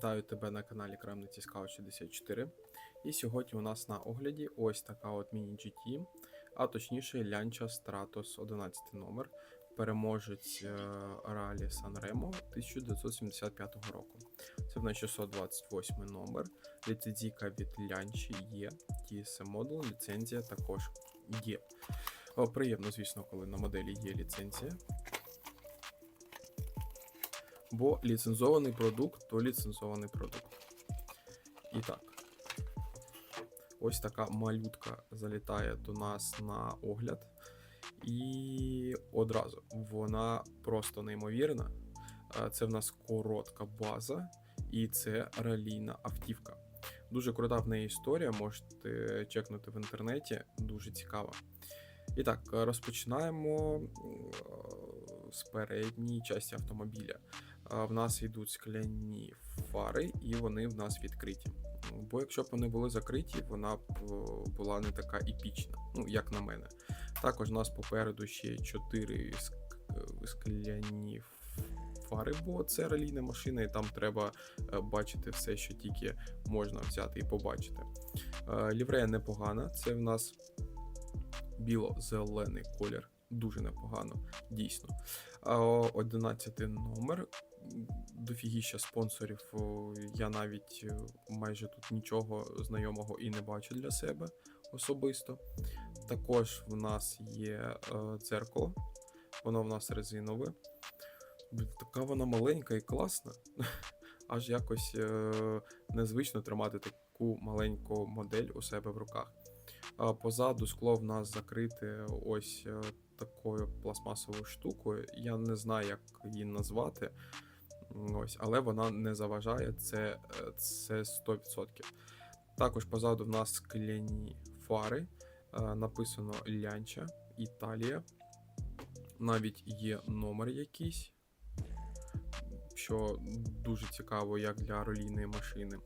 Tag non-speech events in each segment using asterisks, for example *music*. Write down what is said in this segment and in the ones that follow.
Вітаю тебе на каналі Крамниці Scout 64. І сьогодні у нас на огляді ось така от міні GT, а точніше Lancia Stratos 11 номер, переможець е, ралі Sanremo 1975 року. Це в нас 628 номер, ліцензійка від Lancia є, TSM модул, ліцензія також є. Приємно, звісно, коли на моделі є ліцензія. Бо ліцензований продукт то ліцензований продукт. І так. Ось така малютка залітає до нас на огляд. І одразу вона просто неймовірна. Е, Це в нас коротка база, і це ралійна автівка. Дуже крута в неї історія, можете чекнути в інтернеті, дуже цікава. І так, розпочинаємо е, з передньої частини автомобіля. В нас йдуть скляні фари, і вони в нас відкриті. Бо якщо б вони були закриті, вона б е, була не така епічна, ну як на мене. Також у нас попереду ще 4 скляні фари, бо це ралійна машина, і там треба е, бачити все, що тільки можна взяти і побачити. Е, Ліврея непогана, це в нас біло-зелений колір. Дуже непогано, дійсно. А, 11 номер. Дофігіща спонсорів. Я навіть е, майже тут нічого знайомого і не бачу для себе особисто. Також в нас є е, дзеркало, воно в нас резинове. Така вона маленька і класна. *laughs* Аж якось е, незвично тримати таку маленьку модель у себе в руках. Позаду скло в нас закрите ось такою пластмасовою штукою. Я не знаю, як її назвати. Ось, але вона не заважає, це, е, це 100%. Також позаду в нас скляні фари. е, Написано Лянча, Італія. Навіть є номер якийсь, що дуже цікаво, як для ролійної машини.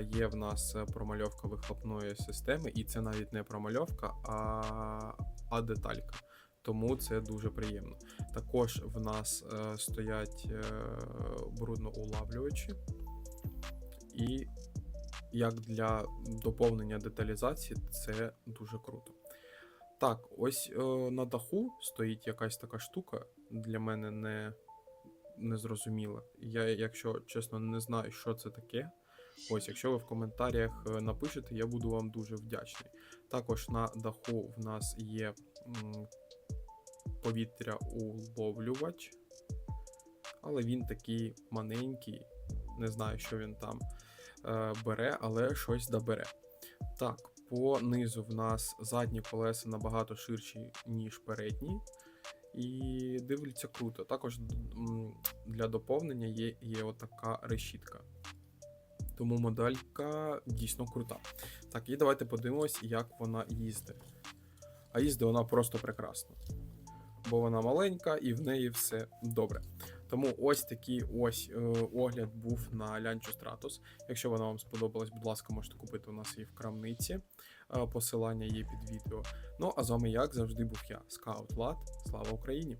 Є в нас промальовка вихлопної системи, і це навіть не промальовка, а, а деталька. Тому це дуже приємно. Також в нас е, стоять е, брудноулавлювачі, і як для доповнення деталізації, це дуже круто. Так, ось е, на даху стоїть якась така штука, для мене не, не зрозуміла. Я, якщо чесно, не знаю, що це таке. Ось, якщо ви в коментарях е, напишете, я буду вам дуже вдячний. Також на даху в нас є повітря уловлювач, але він такий маленький. Не знаю, що він там е, бере, але щось добере. Так, по низу в нас задні колеса набагато ширші, ніж передні. І дивляться круто. Також для доповнення є, є отака решітка. Тому моделька дійсно крута. Так, і давайте подивимось, як вона їздить. А їздить вона просто прекрасно. Бо вона маленька і в неї все добре. Тому ось такий ось е, огляд був на лянчу стратус. Якщо вона вам сподобалась, будь ласка, можете купити у нас її в крамниці. Е, посилання є під відео. Ну а з вами, як завжди, був я, Скаут Влад. Слава Україні!